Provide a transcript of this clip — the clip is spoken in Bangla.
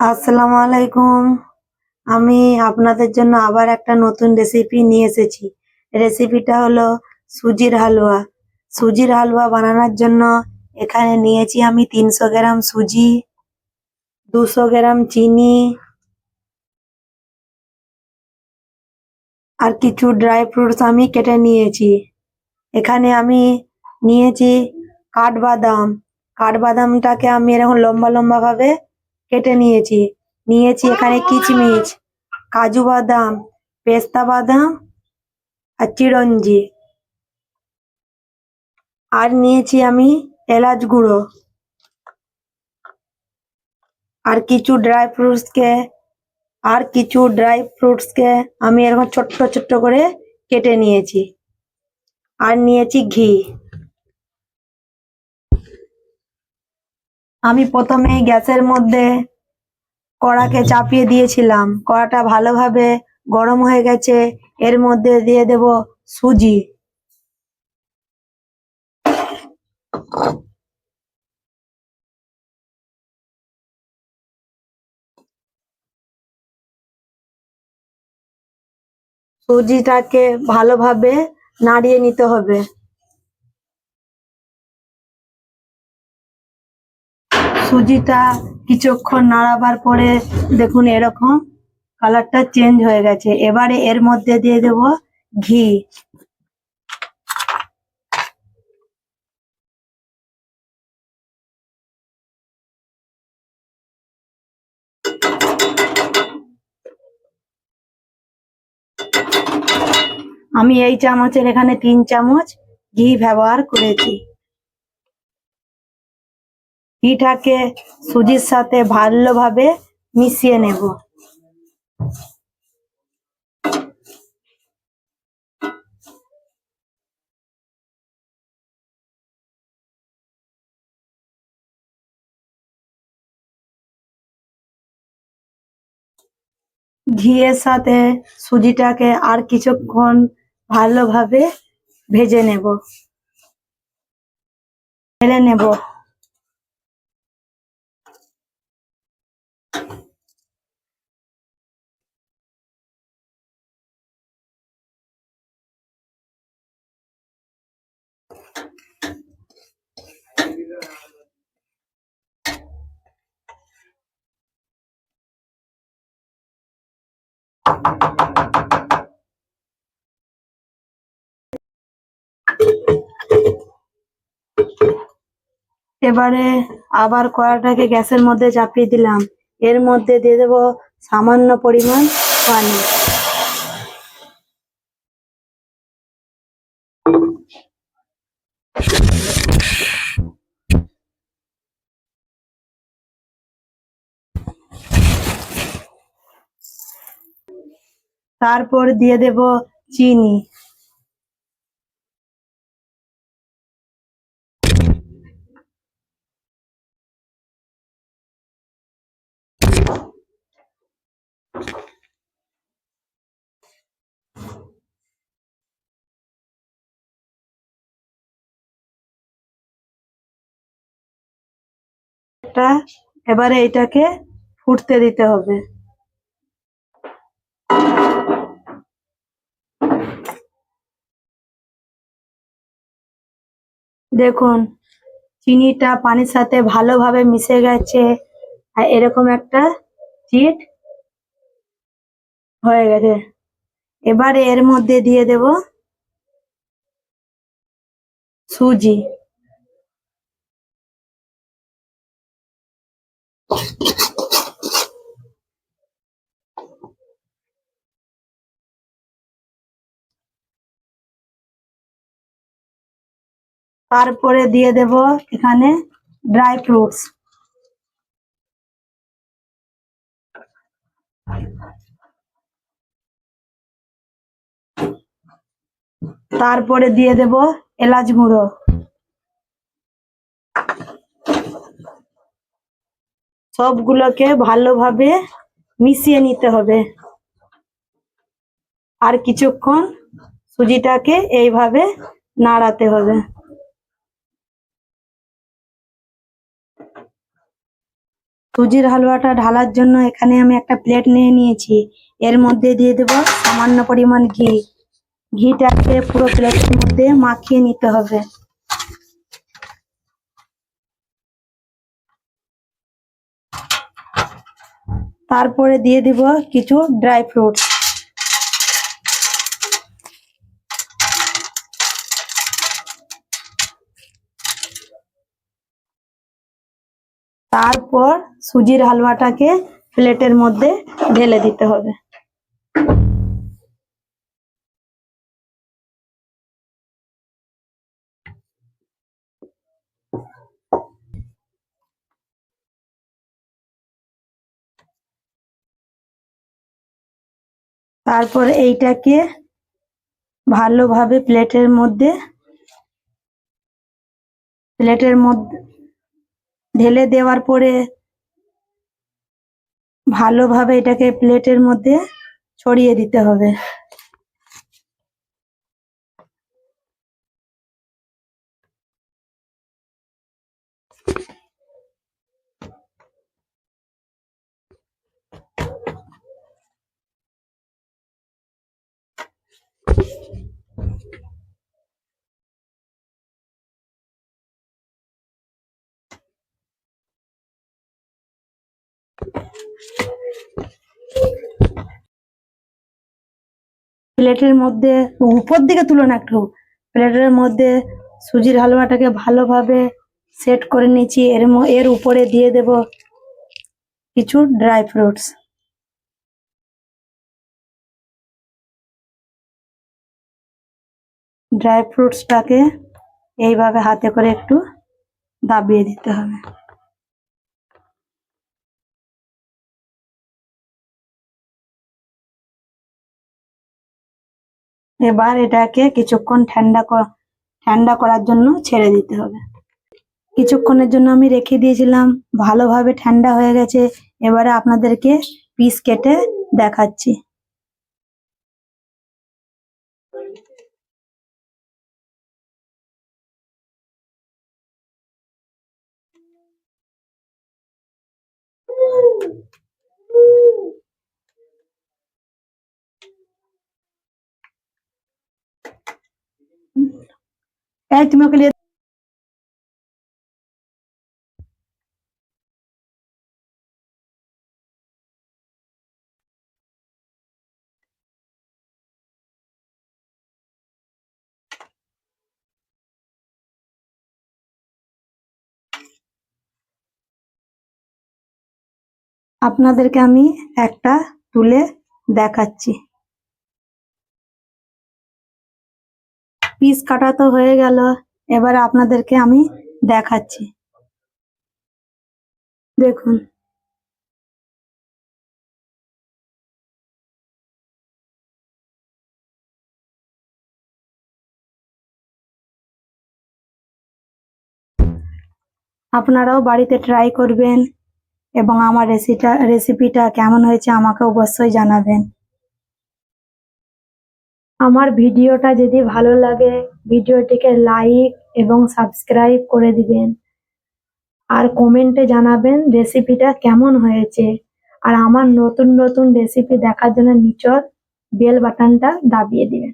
আসসালামু আলাইকুম। আমি আপনাদের জন্য আবার একটা নতুন রেসিপি নিয়ে এসেছি। রেসিপিটা হলো সুজির হালুয়া। সুজির হালুয়া বানানোর জন্য এখানে নিয়েছি আমি তিনশো গ্রাম সুজি, দুশো গ্রাম চিনি আর কিছু ড্রাই ফ্রুটস আমি কেটে নিয়েছি। এখানে আমি নিয়েছি কাঠবাদাম। কাঠবাদামটাকে আমি এরকম লম্বা লম্বা ভাবে কেটে নিয়েছি। নিয়েছি এখানে কিচমিচ, কাজু বাদাম, পেস্তা বাদাম আর চিরঞ্জি। আর নিয়েছি আমি এলাচ গুঁড়ো। আর কিছু ড্রাই ফ্রুটসকে, আর কিছু ড্রাই ফ্রুটসকে আমি এরকম ছোট্ট ছোট্ট করে কেটে নিয়েছি। আর নিয়েছি ঘি। আমি প্রথমে গ্যাসের মধ্যে কড়াকে চাপিয়ে দিয়েছিলাম। কড়াটা ভালোভাবে গরম হয়ে গেছে। এর মধ্যে দিয়ে দেব সুজি। সুজিটাকে ভালোভাবে নাড়িয়ে নিতে হবে। সুজিটা কিছুক্ষণ নাড়াবার পরে দেখুন এরকম কালারটা চেঞ্জ হয়ে গেছে। এবারে এর মধ্যে দিয়ে দেব ঘি। আমি এই চামচের এখানে তিন চামচ ঘি ব্যবহার করেছি। ঘিটাকে সুজির সাথে ভালোভাবে মিশিয়ে নেব। ঘিয়ের সাথে সুজিটাকে আর কিছুক্ষণ ভালোভাবে ভেজে নেব। ফেলে নেব। এবারে আবার কড়াটাকে গ্যাসের মধ্যে চাপিয়ে দিলাম। এর মধ্যে দিয়ে দেবো সামান্য পরিমাণ পানি। তারপর দিয়ে দেব চিনি। এবারে এটাকে ফুটতে দিতে হবে। দেখুন, চিনিটা পানির সাথে ভালোভাবে মিশে গেছে আর এরকম একটা চিট হয়ে গেছে। এবারে এর মধ্যে দিয়ে দেব সুজি। তারপরে দিয়ে দেব এখানে ড্রাই ফ্রুটস তারপরে দিয়ে দেব এলাচ গুঁড়ো। সবগুলোকে ভালোভাবে মিশিয়ে নিতে হবে। আর কিছুক্ষণ সুজিটাকে এইভাবে নাড়াতে হবে। সুজির হালুয়াটা ঢালার জন্য এখানে আমি একটা প্লেট নিয়ে নিয়েছি। এর মধ্যে দিয়ে দেব সামান্য পরিমাণ ঘি। ঘিটাকে পুরো প্লেটের মধ্যে মাখিয়ে নিতে হবে। তারপরে দিয়ে দিব কিছু ড্রাই ফ্রুটস তারপর সুজির হালুয়াটাকে প্লেটের মধ্যে ঢেলে দিতে হবে। তারপর এইটাকে ভালোভাবে প্লেটের মধ্যে প্লেটের মধ্যে ঢেলে দেওয়ার পরে ভালোভাবে এটাকে প্লেটের মধ্যে ছড়িয়ে দিতে হবে। প্লেটের মধ্যে উপর দিকে তুলো না একটু। প্লেটের মধ্যে সুজির হালুয়াটাকে ভালোভাবে সেট করে নিয়েছি। এর এর উপরে দিয়ে দেব কিছু ড্রাই ফ্রুটস ড্রাই ফ্রুটসটাকে এইভাবে হাতে করে একটু দাবিয়ে দিতে হবে। এবার এটাকে কিছুক্ষণ ঠান্ডা ঠান্ডা করার জন্য ছেড়ে দিতে হবে। কিছুক্ষণের জন্য আমি রেখে দিয়েছিলাম, ভালোভাবে ঠান্ডা হয়ে গেছে। এবারে আপনাদেরকে পিস কেটে দেখাচ্ছি। আপনাদেরকে আমি একটা তুলে দেখাচ্ছি। পিস কাটা তো হয়ে গেল, এবার আপনাদেরকে আমি দেখাচ্ছি। দেখুন। আপনারাও বাড়িতে ট্রাই করবেন এবং আমার রেসিটা রেসিপিটা কেমন হয়েছে আমাকে অবশ্যই জানাবেন। আমার ভিডিওটা যদি ভালো লাগে, ভিডিওটিকে লাইক এবং সাবস্ক্রাইব করে দিবেন। আর কমেন্টে জানাবেন রেসিপিটা কেমন হয়েছে। আর আমার নতুন নতুন রেসিপি দেখার জন্য নিচর বেল বাটনটা দাবিয়ে দিবেন।